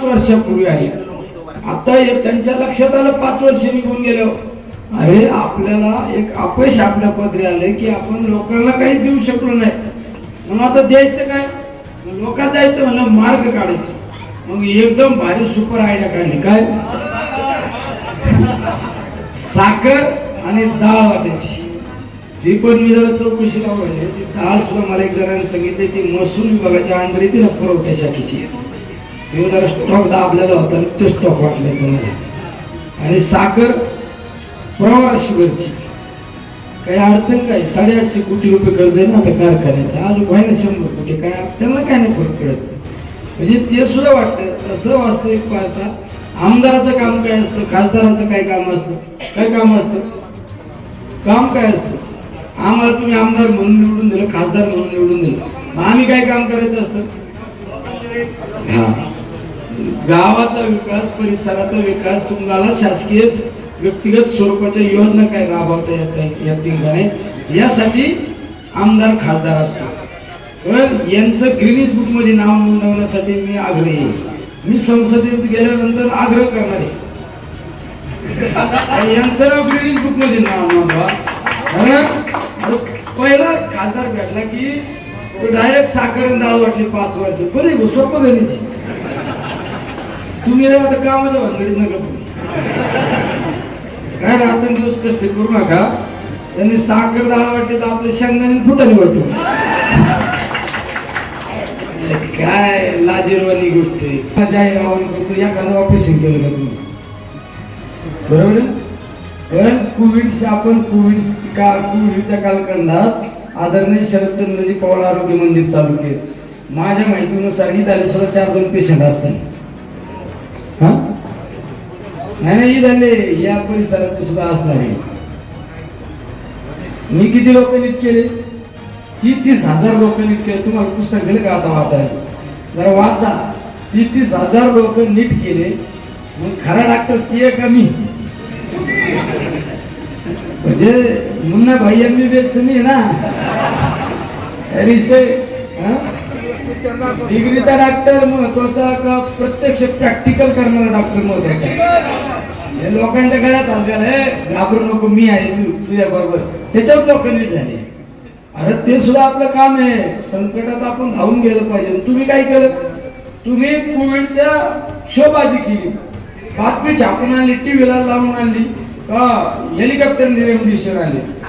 पाच वर्षापूर्वी आली आता त्यांच्या लक्षात आलं पाच वर्ष निघून गेलो हो. अरे आपल्याला एक अपयश आपल्या पदरी आले की आपण लोकांना काही देऊ शकलो नाही. मग आता द्यायचं काय? लोका जायचं म्हणलं मार्ग काढायचं. मग एकदम भारी सुपर आयडिया काढली. काय? साखर आणि डाळ वाटायची. ती पण मी जरा चौकशी लावली ती डाळ सुद्धा मला एक जणांनी सांगितले ती महसूल विभागाच्या अंडर येते ना पुरवठ्या शाखेची हे जरा स्टॉक दाबलेला होता ते तो स्टॉक वाटला तुम्हाला. आणि साखर प्रवाळ शुगरची काही अडचण काय? साडेआठशे कोटी रुपये कर्ज आहे ना आता कारखान्याचं. आज व्हायला शंभर कोटी. काय त्यांना काय नाही फरक पडत. म्हणजे ते सुद्धा वाटतं. तसं वास्तविक पाहता आमदाराचं काम काय असतं? खासदाराचं काय काम असतं? काय काम असतं? काम काय असतं? आम्हाला तुम्ही आमदार म्हणून निवडून दिलं खासदार म्हणून निवडून दिलं. मग आम्ही काय काम करायचं असतं? हा. गावाचा विकास परिसराचा विकास तुम्हाला शासकीय व्यक्तिगत स्वरूपाच्या योजना काय राबवता येत येतील का नाही यासाठी आमदार खासदार असतो पण यांचं ग्रीनिज बुकमध्ये नाव नोंदवण्यासाठी मी आग्रही आहे. मी संसदेत गेल्यानंतर आग्रह करणार आहे. यांचं नाव ग्रीनिज बुकमध्ये नाव नोंदवा. कारण पहिला खासदार भेटला की डायरेक्ट साखर डाळ वाटली पाच वर्ष. बरे गो सोपं गणित तुम्ही आता कामाच्या भानगडीत नका काय काय आता दिवस कष्ट करू नका. त्यांनी साखर दहा वाटली तर आपल्या शेंगदाणे फुटाने वाटतो काय लाजीरवाणी गोष्ट आहे. आई आवाहन करतो एखादं ऑफिसिंग केलं का तुम्ही? बरोबर पण कोविड आपण कोविड का कोविडच्या कालखंडात आदरणीय शरदचंद्रजी पवार आरोग्य मंदिर चालू केलं. माझ्या माहितीनुसार ही दालेश्वर सुद्धा चार दोन पेशंट असतात. हा नाही नाही झाले या परिसरात सुद्धा असणार. आहे मी किती लोक नीट केले? तीस तीस हजार लोक नीट केले. तुम्हाला पुस्तक दिलं का आता वाचायला? जरा वाचा. तीस तीस हजार लोक नीट केले. मग खरा डॉक्टर ते कमी म्हणजे मुन्ना भाई एम बी मी ना. तुम्ही आहे ना डिग्रीचा डॉक्टर महत्त्वाचा का प्रत्यक्ष प्रॅक्टिकल करणारा डॉक्टर महत्त्वाचा हे लोकांच्या गळ्यात हलकाल घाबरू नको मी आहे तू तुझ्या बरोबर. त्याच्यात लोक नीट झाले. अरे ते सुद्धा आपलं काम आहे. संकटात आपण धावून गेलं पाहिजे. तुम्ही काय केलं? तुम्ही कोविडच्या शोबाजी केली. बातमी छापून आणली टीव्हीला लावून आणली. का हेलिकॉप्टर रेमडिशन आले.